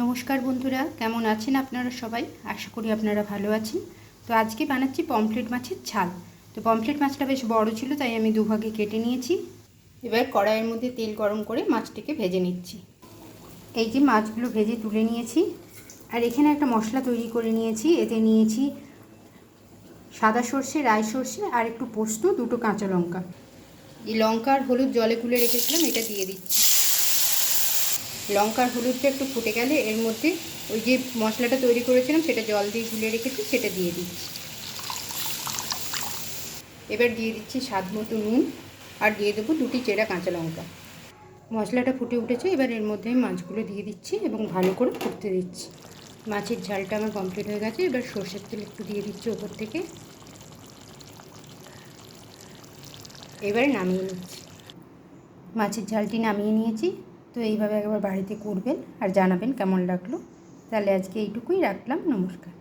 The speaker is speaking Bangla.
নমস্কার বন্ধুরা, কেমন আছেন আপনারা সবাই? আশা করি আপনারা ভালো আছেন। তো আজকে বানাচ্ছি পমফ্লেট মাছের ঝাল। তো পমফ্লেট মাছটা বেশ বড় ছিল, তাই আমি দুভাগে কেটে নিয়েছি। এবার কড়াইয়ের মধ্যে তেল গরম করে মাছটিকে ভেজে নিচ্ছি। এই যে মাছগুলো ভেজে তুলে নিয়েছি, আর এখানে একটা মশলা তৈরি করে নিয়েছি। এতে নিয়েছি সাদা সর্ষে, রাই সর্ষে, আর একটু পোস্ত, দুটো কাঁচা লঙ্কা। এই লঙ্কা আর হলুদ জলে গুলে রেখেছিলাম, এটা দিয়ে দিচ্ছি। লঙ্কার হলুদটা একটু ফুটে গেলে এর মধ্যে ওই যে মশলাটা তৈরি করেছিলাম, সেটা জল দিয়ে গুলে রেখেছি, সেটা দিয়ে দিচ্ছি। এবার দিয়ে দিচ্ছি স্বাদ মতো নুন আর দিয়ে দেবো দুটি চেরা কাঁচা লঙ্কা। মশলাটা ফুটে উঠেছে, এবার এর মধ্যে আমি মাছগুলো দিয়ে দিচ্ছি এবং ভালো করে ফুটতে দিচ্ছি। মাছের ঝালটা আমার কমপ্লিট হয়ে গেছে, এবার সর্ষের তেল একটু দিয়ে দিচ্ছি ওপর থেকে। এবারে নামিয়ে নিচ্ছি। মাছের ঝালটি নামিয়ে নিয়েছি। তো এইভাবে একবার বাড়িতে করবেন আর জানাবেন কেমন লাগল। তাহলে আজকে এইটুকুই রাখলাম নমস্কার।